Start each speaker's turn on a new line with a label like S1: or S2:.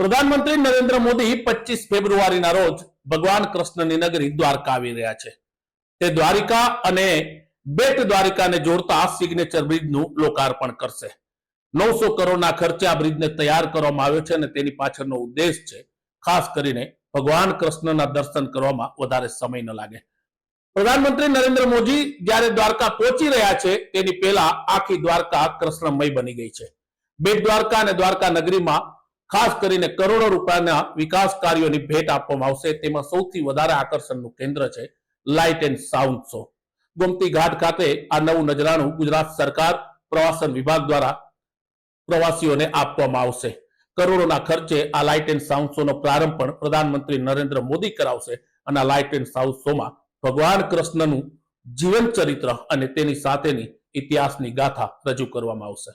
S1: પ્રધાનમંત્રી નરેન્દ્ર મોદી પચીસ ફેબ્રુઆરીના રોજ ભગવાન કૃષ્ણની નગરી દ્વારકા આવી રહ્યા છે. તે દ્વારિકા અને બેટ દ્વારિકાને જોડતા સિગ્નેચર બ્રિજનું લોકાર્પણ કરશે. નવસો કરોડના ખર્ચે આ બ્રિજને તૈયાર કરવામાં આવ્યો છે અને તેની પાછળનો ઉદ્દેશ છે, ખાસ કરીને ભગવાન કૃષ્ણના દર્શન કરવામાં વધારે સમય ન લાગે. પ્રધાનમંત્રી નરેન્દ્ર મોદી જ્યારે દ્વારકા પહોંચી રહ્યા છે, તેની પહેલા આખી દ્વારકા કૃષ્ણમય બની ગઈ છે. બેટ દ્વારકા અને દ્વારકા નગરીમાં ખાસ કરીને કરોડો રૂપિયાના વિકાસ કાર્યોની ભેટ આપવામાં આવશે. તેમાં સૌથી વધારે આકર્ષણનું કેન્દ્ર છે light and sound show Gomti Ghat ખાતે આ નવું નજરાણું ગુજરાત સરકાર, પ્રવાસન વિભાગ દ્વારા પ્રવાસીઓને આપવામાં આવશે. કરોડોના ખર્ચે આ લાઇટ એન્ડ સાઉન્ડ શો નો પ્રારંભ પણ પ્રધાનમંત્રી નરેન્દ્ર મોદી કરાવશે અને આ લાઇટ એન્ડ સાઉન્ડ શોમાં ભગવાન કૃષ્ણનું જીવન ચરિત્ર અને તેની સાથેની ઇતિહાસની ગાથા રજૂ કરવામાં આવશે.